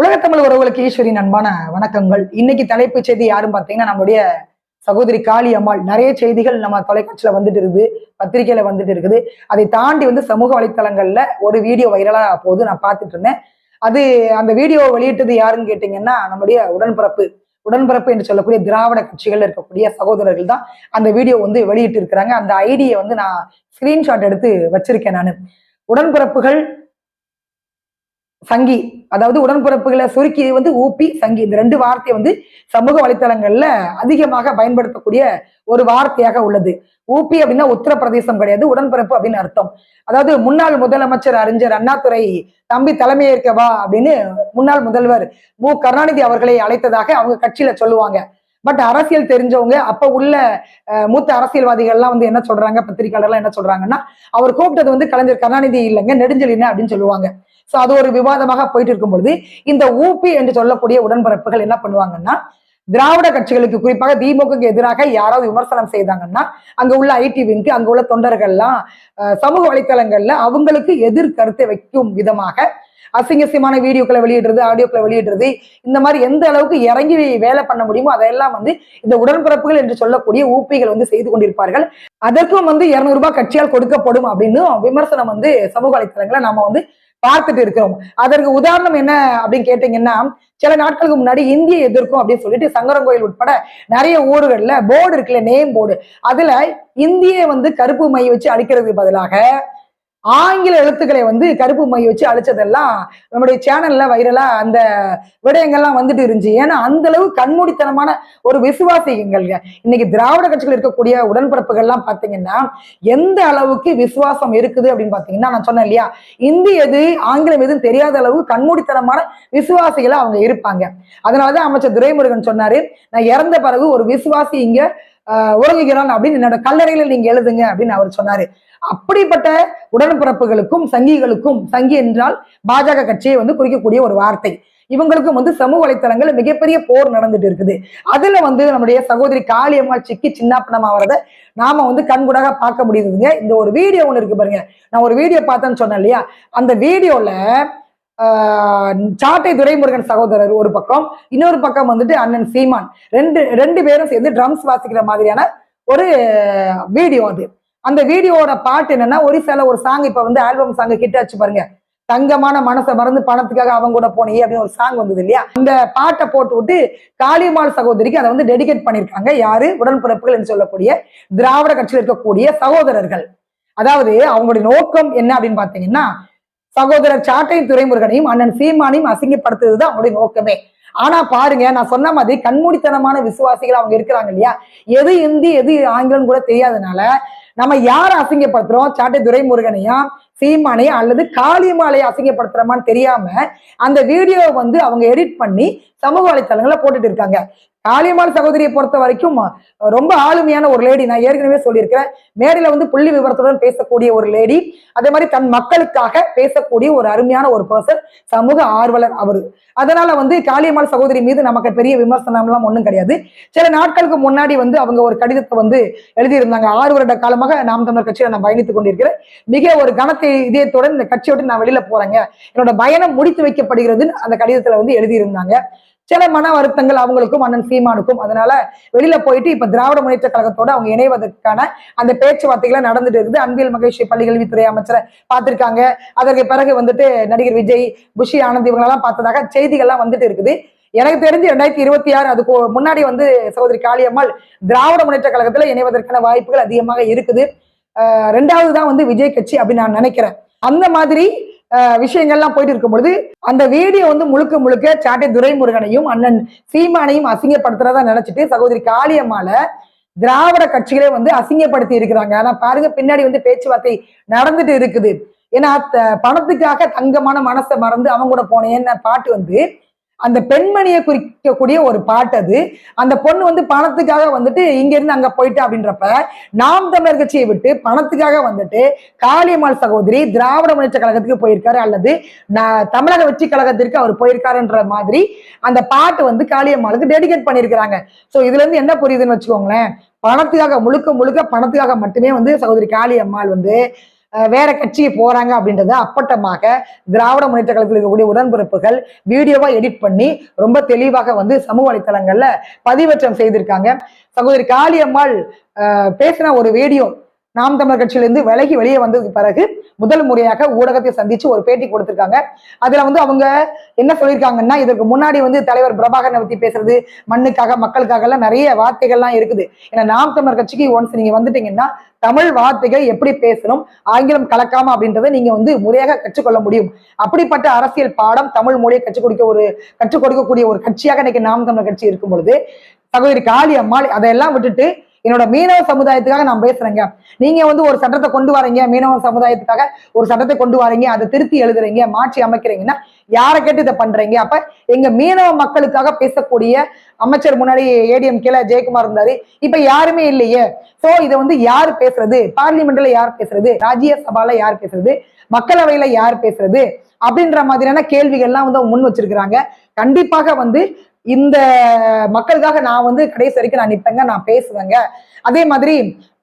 உலகத்தமிழ் உறவுகளுக்கு ஈஸ்வரின் அன்பான வணக்கங்கள். இன்னைக்கு தலைப்புச் செய்தி யாரும் பார்த்தீங்கன்னா நம்முடைய சகோதரி காளி அம்மாள். நிறைய செய்திகள் நம்ம தொலைக்காட்சியில வந்துட்டு இருக்குது பத்திரிகையில வந்துட்டு இருக்குது. அதை தாண்டி வந்து சமூக வலைத்தளங்கள்ல ஒரு வீடியோ வைரலா போகுது நான் பார்த்துட்டு இருந்தேன். அது அந்த வீடியோ வெளியிட்டது யாருன்னு கேட்டீங்கன்னா நம்முடைய உடன்பிறப்பு. உடன்பிறப்பு என்று சொல்லக்கூடிய திராவிட கட்சிகள் இருக்கக்கூடிய சகோதரர்கள் தான் அந்த வீடியோ வந்து வெளியிட்டு இருக்கிறாங்க. அந்த ஐடியை வந்து நான் ஸ்கிரீன்ஷாட் எடுத்து வச்சிருக்கேன் நான். உடன்பிறப்புகள் சங்கி அதாவது உடன்பிறப்புகளை சுருக்கி வந்து ஊப்பி சங்கி. இந்த ரெண்டு வார்த்தை வந்து சமூக வலைத்தளங்கள்ல அதிகமாக பயன்படுத்தக்கூடிய ஒரு வார்த்தையாக உள்ளது. ஊப்பி அப்படின்னா உத்தரப்பிரதேசம் கிடையாது உடன்பிறப்பு அப்படின்னு அர்த்தம். அதாவது முன்னாள் முதலமைச்சர் அறிஞர் அண்ணாதுரை தம்பி தலைமையேற்கவா அப்படின்னு முன்னாள் முதல்வர் மு. கருணாநிதி அவர்களை அழைத்ததாக அவங்க கட்சியில சொல்லுவாங்க. பட் அரசியல் தெரிஞ்சவங்க அப்ப உள்ள மூத்த அரசியல்வாதிகள்லாம் வந்து என்ன சொல்றாங்க? பத்திரிகையாளர்லாம் என்ன சொல்றாங்கன்னா அவர் கூப்பிட்டது வந்து கலைஞர் கருணாநிதி இல்லைங்க நெடுஞ்செழியன் அப்படின்னு சொல்லுவாங்க. சோ அது ஒரு விவாதமாக போயிட்டு இருக்கும் பொழுது இந்த ஊபி என்று சொல்லக்கூடிய உடன்பரப்புகள் என்ன பண்ணுவாங்கன்னா திராவிட கட்சிகளுக்கு குறிப்பாக திமுகக்கு எதிராக யாராவது விமர்சனம் செய்தாங்கன்னா அங்க உள்ள ஐடி விங்க்கு அங்க உள்ள தொண்டர்கள்லாம் சமூக வலைத்தளங்கள்ல அவங்களுக்கு எதிர் கருத்தை வைக்கும் விதமாக அசிங்கசியமான வீடியோக்களை வெளியிடுறது ஆடியோக்களை வெளியிடுறது இந்த மாதிரி எந்த அளவுக்கு இறங்கி வேலை பண்ண முடியுமோ அதையெல்லாம் வந்து இந்த உடன்பிறப்புகள் என்று சொல்லக்கூடிய ஊப்பிகள் வந்து செய்து கொண்டிருப்பார்கள். அதற்கும் வந்து இருநூறு ரூபாய் கட்சியால் கொடுக்கப்படும் அப்படின்னு விமர்சனம் வந்து சமூக வலைத்தளங்களை நாம வந்து பார்த்துட்டு இருக்கிறோம். அதற்கு உதாரணம் என்ன அப்படின்னு கேட்டீங்கன்னா சில நாட்களுக்கு முன்னாடி இந்திய எதிர்க்கும் அப்படின்னு சொல்லிட்டு சங்கரங்கோயில் உட்பட நிறைய ஊர்கள்ல போர்டு இருக்குல்ல நேம் போர்டு அதுல இந்திய வந்து கருப்பு மை வச்சு அடிக்கிறதுக்கு பதிலாக ஆங்கில எழுத்துக்களை வந்து கருப்பு மை வச்சு அழிச்சதெல்லாம் நம்முடைய சேனல்ல வைரலா அந்த விடயங்கள்லாம் வந்துட்டு இருந்துச்சு. ஏன்னா அந்த அளவு கண்மூடித்தனமான ஒரு விசுவாசிகங்கள்ங்க இன்னைக்கு திராவிட கட்சிகள் இருக்கக்கூடிய உடன்பிறப்புகள்லாம் பாத்தீங்கன்னா எந்த அளவுக்கு விசுவாசம் இருக்குது அப்படின்னு பாத்தீங்கன்னா நான் சொன்னேன் இல்லையா? இந்தி எது ஆங்கிலம் எதுன்னு தெரியாத அளவு கண்மூடித்தனமான விசுவாசிகளா அவங்க இருப்பாங்க. அதனாலதான் அமைச்சர் துரைமுருகன் சொன்னாரு நான் இறந்த பிறகு ஒரு விசுவாசி இங்க உறங்குகிறான் அப்படின்னு என்னோட கல்லறையில நீங்க எழுதுங்க அப்படின்னு அவர் சொன்னாரு. அப்படிப்பட்ட உடன்பிறப்புகளுக்கும் சங்கிகளுக்கும் சங்கி என்றால் பாஜக கட்சியை வந்து குறிக்கக்கூடிய ஒரு வார்த்தை. இவங்களுக்கும் வந்து சமூக வலைத்தளங்கள்ல மிகப்பெரிய போர் நடந்துட்டு இருக்குது. அதுல வந்து நம்முடைய சகோதரி காளியம்மாள் சிக்கி சின்னாப்பணம் ஆகிறத நாம வந்து கண்கூடாக பார்க்க முடியுதுங்க. இந்த ஒரு வீடியோ ஒன்று இருக்கு பாருங்க. நான் ஒரு வீடியோ பார்த்தேன்னு சொன்னேன் இல்லையா? அந்த வீடியோல சாட்டை துரைமுருகன் சகோதரர் ஒரு பக்கம் இன்னொரு பக்கம் வந்துட்டு அண்ணன் சீமான். ரெண்டு ரெண்டு பேரும் சேர்ந்து ட்ரம்ஸ் வாசிக்கிற மாதிரியான ஒரு வீடியோ அது. அந்த வீடியோவோட பாட்டு என்னன்னா சில ஒரு சாங் இப்ப வந்து ஆல்பம் சாங் ஹிட் ஆச்சு பாருங்க. தங்கமான மனசை மறந்து பணத்துக்காக அவங்க கூட போனே அப்படின்னு ஒரு சாங் வந்தது இல்லையா? அந்த பாட்டை போட்டு விட்டு காளியம்மாள் சகோதரிக்கு அதை வந்து டெடிகேட் பண்ணியிருக்காங்க. யாரு? உடன்பிறப்புகள் என்று சொல்லக்கூடிய திராவிட கட்சியில் இருக்கக்கூடிய சகோதரர்கள். அதாவது அவங்களுடைய நோக்கம் என்ன அப்படின்னு பாத்தீங்கன்னா சகோதரர் சாட்டை துரைமுருகனையும் அண்ணன் சீமானையும் அசிங்கப்படுத்துறது தான் அவங்களுடைய நோக்கமே. ஆனா பாருங்க நான் சொன்ன மாதிரி கண்மூடித்தனமான விசுவாசிகள் அவங்க இருக்கிறாங்க இல்லையா? எது இந்தி எது ஆங்கிலம் கூட தெரியாதனால நம்ம யாரை அசிங்கப்படுத்துறோம்? சாட்டை துரைமுருகனையா? சீமானையா அல்லது காளிமாலையை அசிங்கப்படுத்துறமான்னு தெரியாம அந்த வீடியோவை வந்து அவங்க எடிட் பண்ணி சமூக வலைத்தளங்களை போட்டுட்டு இருக்காங்க. காளியம்மாள் சகோதரியை பொறுத்த வரைக்கும் ரொம்ப ஆளுமையான ஒரு லேடி நான் ஏற்கனவே சொல்லியிருக்கிறேன். மேடையில வந்து புள்ளி விவரத்துடன் பேசக்கூடிய ஒரு லேடி அதே மாதிரி தன் மக்களுக்காக பேசக்கூடிய ஒரு அருமையான ஒரு பர்சன் சமூக ஆர்வலர் அவரு. அதனால வந்து காளியம்மாள் சகோதரி மீது நமக்கு பெரிய விமர்சனம் எல்லாம் ஒன்றும் கிடையாது. சில நாட்களுக்கு முன்னாடி வந்து அவங்க ஒரு கடிதத்தை வந்து எழுதியிருந்தாங்க. ஆறு வருட காலமாக நாம் தமிழர் கட்சியில நான் பயணித்துக் கொண்டிருக்கிறேன். மிக ஒரு கனத்தை இதயத்துடன் இந்த கட்சியை விட்டு நான் வெளியில போறேங்க. என்னோட பயணம் முடித்து வைக்கப்படுகிறது அந்த கடிதத்துல வந்து எழுதியிருந்தாங்க. சில மன வருத்தங்கள் அவங்களுக்கும் அண்ணன் சீமானுக்கும். அதனால வெளியில போயிட்டு இப்ப திராவிட முன்னேற்ற கழகத்தோட அவங்க இணைவதற்கான அந்த பேச்சுவார்த்தைகளை நடந்துட்டு இருக்குது. அன்பியல் மகேஷ் பள்ளிக்கல்வித்துறை அமைச்சரை பார்த்திருக்காங்க. அதற்கு பிறகு வந்துட்டு நடிகர் விஜய் புஷி ஆனந்த் இவங்களெல்லாம் பார்த்ததாக செய்திகள்லாம் வந்துட்டு இருக்குது. எனக்கு தெரிஞ்சு ரெண்டாயிரத்தி இருபத்தி ஆறு அதுக்கு முன்னாடி வந்து சகோதரி காளியம்மாள் திராவிட முன்னேற்ற கழகத்துல இணைவதற்கான வாய்ப்புகள் அதிகமாக இருக்குது. ரெண்டாவது தான் வந்து விஜய் கட்சி அப்படின்னு நான் நினைக்கிறேன். அந்த மாதிரி ஆஹ் விஷயங்கள்லாம் போயிட்டு இருக்கும் பொழுது அந்த வீடியோ வந்து முழுக்க முழுக்க சாட்டை துரைமுருகனையும் அண்ணன் சீமானையும் அசிங்கப்படுத்துறதா நினைச்சிட்டு சகோதரி காளியம்மால திராவிட கட்சிகளே வந்து அசிங்கப்படுத்தி இருக்கிறாங்க. ஆனா பாருங்க பின்னாடி வந்து பேச்சுவார்த்தை நடந்துட்டு இருக்குது. ஏன்னா பணத்துக்காக தங்கமான மனசை மறந்து அவங்க கூட போனேன்னு பாட்டு வந்து அந்த பெண்மணியை குறிக்கக்கூடிய ஒரு பாட்டு அது. அந்த பொண்ணு வந்து பணத்துக்காக வந்துட்டு இங்க இருந்து அங்க போயிட்டா அப்படின்றப்ப நாம் தமிழர் கட்சியை விட்டு பணத்துக்காக வந்துட்டு காளியம்மாள் சகோதரி திராவிட முன்னேற்ற கழகத்துக்கு போயிருக்காரு அல்லது தமிழக வெற்றி கழகத்திற்கு அவர் போயிருக்காருன்ற மாதிரி அந்த பாட்டு வந்து காளியம்மாளுக்கு டெடிகேட் பண்ணியிருக்கிறாங்க. சோ இதுல இருந்து என்ன புரியுதுன்னு வச்சுக்கோங்களேன். பணத்துக்காக முழுக்க முழுக்க பணத்துக்காக மட்டுமே வந்து சகோதரி காளியம்மாள் வந்து வேற கட்சிக்கு போறாங்க அப்படின்றத அப்பட்டமாக திராவிட முன்னேற்ற கழகத்தில் இருக்கக்கூடிய உடன்பிறப்புகள் வீடியோவா எடிட் பண்ணி ரொம்ப தெளிவாக வந்து சமூக வலைத்தளங்கள்ல பதிவேற்றம் செய்திருக்காங்க. சகோதரி காளியம்மாள் பேசின ஒரு வீடியோ நாம் தமிழர் கட்சியிலிருந்து விலகி வெளியே வந்ததுக்கு பிறகு முதல் முறையாக ஊடகத்தை சந்திச்சு ஒரு பேட்டி கொடுத்திருக்காங்க. அதுல வந்து அவங்க என்ன சொல்லியிருக்காங்கன்னா இதற்கு முன்னாடி வந்து தலைவர் பிரபாகரனை பத்தி பேசுறது மண்ணுக்காக மக்களுக்காக எல்லாம் நிறைய வார்த்தைகள்லாம் இருக்குது. ஏன்னா நாம் தமிழர் கட்சிக்கு ஒன்ஸ் நீங்க வந்துட்டீங்கன்னா தமிழ் வார்த்தைகள் எப்படி பேசணும் ஆங்கிலம் கலக்காம அப்படின்றத நீங்க வந்து முறையாக கற்றுக்கொள்ள முடியும். அப்படிப்பட்ட அரசியல் பாடம் தமிழ் மொழியை கற்றுக் கொடுக்க ஒரு கற்றுக் கொடுக்கக்கூடிய ஒரு கட்சியாக இன்னைக்கு நாம் தமிழர் கட்சி இருக்கும் பொழுது சகோதரி காளி அம்மாள் அதையெல்லாம் விட்டுட்டு என்னோட மீனவ சமுதாயத்துக்காக நான் பேசுறேங்க. நீங்க வந்து ஒரு சட்டத்தை கொண்டு வரீங்க மீனவ சமுதாயத்துக்காக ஒரு சட்டத்தை கொண்டு வரீங்க அதை திருத்தி எழுதுறீங்க மாற்றி அமைக்கிறீங்கன்னா யாரை கேட்டு இதை பண்றீங்க? அப்ப எங்க மீனவ மக்களுக்காக பேசக்கூடிய அமைச்சர் முன்னாடி ஏடிஎம் கீழ ஜெயக்குமார் இருந்தாரு. இப்ப யாருமே இல்லையே. சோ இதை வந்து யார் பேசுறது? பார்லிமெண்ட்ல யார் பேசுறது? ராஜ்யசபால யார் பேசுறது? மக்களவையில யார் பேசுறது? அப்படின்ற மாதிரியான கேள்விகள்லாம் வந்து அவங்க முன் வச்சிருக்கிறாங்க. கண்டிப்பாக வந்து இந்த மக்களுக்காக நான் வந்து கடைசி வரைக்கும் நான் நிப்பேங்க நான் பேசுவேங்க. அதே மாதிரி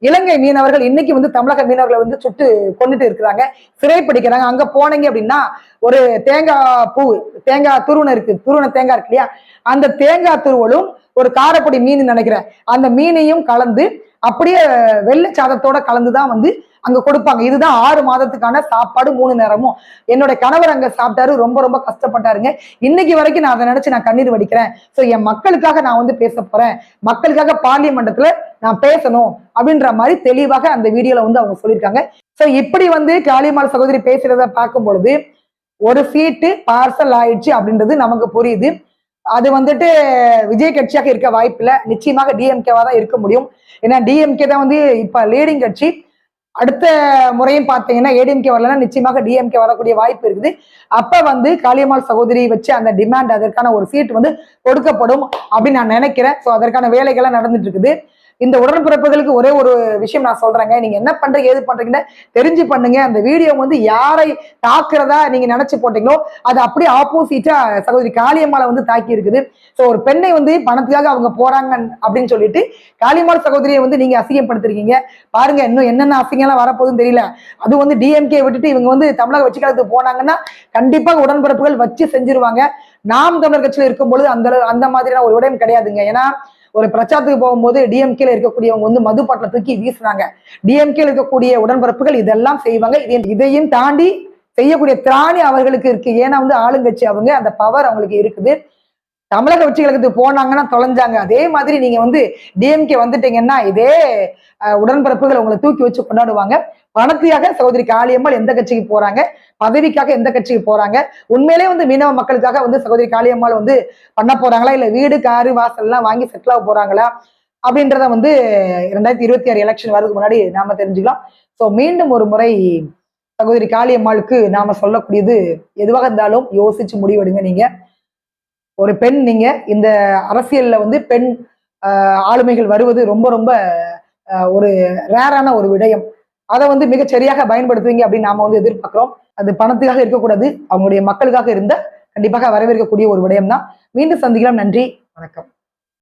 இலங்கை மீனவர்கள் இன்னைக்கு வந்து தமிழக மீனவர்களை வந்து சுட்டு கொண்டுட்டு இருக்கிறாங்க. சிறைப்பிடிக்கிறாங்க அங்க போனீங்க அப்படின்னா ஒரு தேங்காய் பூ தேங்காய் துருவனை இருக்கு துருவன தேங்காய் இருக்கு இல்லையா? அந்த தேங்காய் துருவலும் ஒரு காரப்பொடி மீன் நினைக்கிறேன். அந்த மீனையும் கலந்து அப்படியே வெள்ளை சாதத்தோட கலந்து தான் வந்து அங்க கொடுப்பாங்க. இதுதான் ஆறு மாதத்துக்கான சாப்பாடு மூணு நேரமும். என்னோட கணவர் அங்க சாப்பிட்டாரு ரொம்ப ரொம்ப கஷ்டப்பட்டாருங்க. இன்னைக்கு வரைக்கும் நான் அதை நினைச்சு நான் கண்ணீர் வடிக்கிறேன். சோ என் மக்களுக்காக நான் வந்து பேச போறேன். மக்களுக்காக பார்லிமெண்ட்ல நான் பேசணும் அப்படின்ற மாதிரி தெளிவாக அந்த வீடியோல வந்து அவங்க சொல்லியிருக்காங்க. சோ இப்படி வந்து காளிமால் சகோதரி பேசுறத பார்க்கும் பொழுது ஒரு சீட்டு பார்சல் ஆயிடுச்சு அப்படின்றது நமக்கு புரியுது. அது வந்துட்டு விஜய் கட்சியாக இருக்க வாய்ப்பில்லை. நிச்சயமாக டிஎம்கேவா தான் இருக்க முடியும். ஏன்னா டிஎம்கே தான் வந்து இப்ப லீடிங் கட்சி. அடுத்த முறையும் பார்த்தீங்கன்னா ஏடிஎம்கே வரலன்னா நிச்சயமாக டிஎம்கே வரக்கூடிய வாய்ப்பு இருக்குது. அப்ப வந்து காளியம்மாள் சகோதரி வச்சு அந்த டிமாண்ட் அதற்கான ஒரு சீட் வந்து கொடுக்கப்படும் அப்படின்னு நான் நினைக்கிறேன். ஸோ அதற்கான வேலைகள்லாம் நடந்துட்டு இருக்குது. இந்த உடன்பிறப்புகளுக்கு ஒரே ஒரு விஷயம் நான் சொல்றேங்க. நீங்க என்ன பண்றீங்க ஏது பண்றீங்கன்னு தெரிஞ்சு பண்ணுங்க. அந்த வீடியோ வந்து யாரை தாக்குறதா நீங்க நினைச்சு போட்டீங்களோ அது அப்படியே ஆப்போசிட்டா சகோதரி காளியம்மாளை வந்து தாக்கி இருக்குது ஸோ ஒரு பெண்ணை வந்து பணத்துக்காக அவங்க போறாங்க அப்படின்னு சொல்லிட்டு காளியம்மாள் சகோதரியை வந்து நீங்க அசிங்கப்படுத்திருக்கீங்க. பாருங்க இன்னும் என்னென்ன அசிங்கம்லாம் வரப்போகுதுன்னு தெரியல. அது வந்து டிஎம்கே விட்டுட்டு இவங்க வந்து தமிழக வச்சுக்காலத்துக்கு போனாங்கன்னா கண்டிப்பாக உடன்பிறப்புகள் வச்சு செஞ்சிருவாங்க. நாம் தமிழர் கட்சியில் இருக்கும் பொழுது அந்த அளவு- அந்த மாதிரியான ஒரு விடயம் கிடையாதுங்க. ஏன்னா ஒரு பிரச்சாரத்துக்கு போகும்போது டிஎம்கேல இருக்கக்கூடியவங்க வந்து மது பாட்டில தூக்கி வீசுறாங்க. டிஎம்கேல இருக்கக்கூடிய உடன்பிறப்புகள் இதெல்லாம் செய்வாங்க. இதையும் தாண்டி செய்யக்கூடிய திராணி அவர்களுக்கு இருக்கு. ஏன்னா வந்து ஆளுங்கட்சி அவங்க அந்த பவர் அவங்களுக்கு இருக்குது. தமிழக வெற்றி கழகத்துக்கு போனாங்கன்னா தொலைஞ்சாங்க. அதே மாதிரி நீங்க வந்து டிஎம்கே வந்துட்டீங்கன்னா இதே உடன்பிறப்புகள் உங்களை தூக்கி வச்சு கொண்டாடுவாங்க. பணத்தியாக சகோதரி காளியம்மாள் எந்த கட்சிக்கு போறாங்க? பதவிக்காக எந்த கட்சிக்கு போறாங்க? உண்மையிலே வந்து மீனவ மக்களுக்காக வந்து சகோதரி காளியம்மாள் வந்து பண்ண போறாங்களா? இல்ல வீடு காரு வாசல் எல்லாம் வாங்கி செட்டில் ஆக போறாங்களா? அப்படின்றத வந்து ரெண்டாயிரத்தி இருபத்தி ஆறு எலெக்ஷன் வரதுக்கு முன்னாடி நாம தெரிஞ்சுக்கலாம். ஸோ மீண்டும் ஒரு முறை சகோதரி காளியம்மாளுக்கு நாம சொல்லக்கூடியது எதுவாக இருந்தாலும் யோசிச்சு முடிவெடுங்க நீங்க. ஒரு பெண் நீங்க இந்த அரசியல்ல வந்து பெண் ஆளுமைகள் வருவது ரொம்ப ரொம்ப ஒரு ரேரான ஒரு விடயம். அதை வந்து மிகச் சரியாக பயன்படுத்துவீங்க அப்படின்னு நாம வந்து எதிர்பார்க்கிறோம். அது பணத்துக்காக இருக்கக்கூடாது அவங்களுடைய மக்களுக்காக இருந்த கண்டிப்பாக வரவேற்கக்கூடிய ஒரு விடயம் தான் மீண்டும் சந்திக்கலாம். நன்றி. வணக்கம்.